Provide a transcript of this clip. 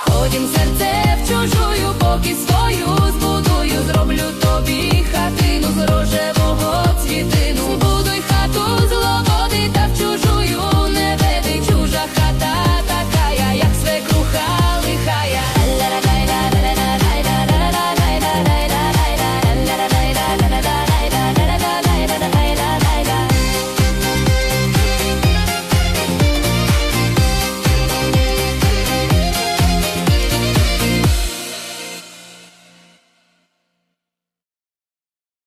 Ходім серце в чужую, поки свою збудую, зроблю тобі хатину з рожевого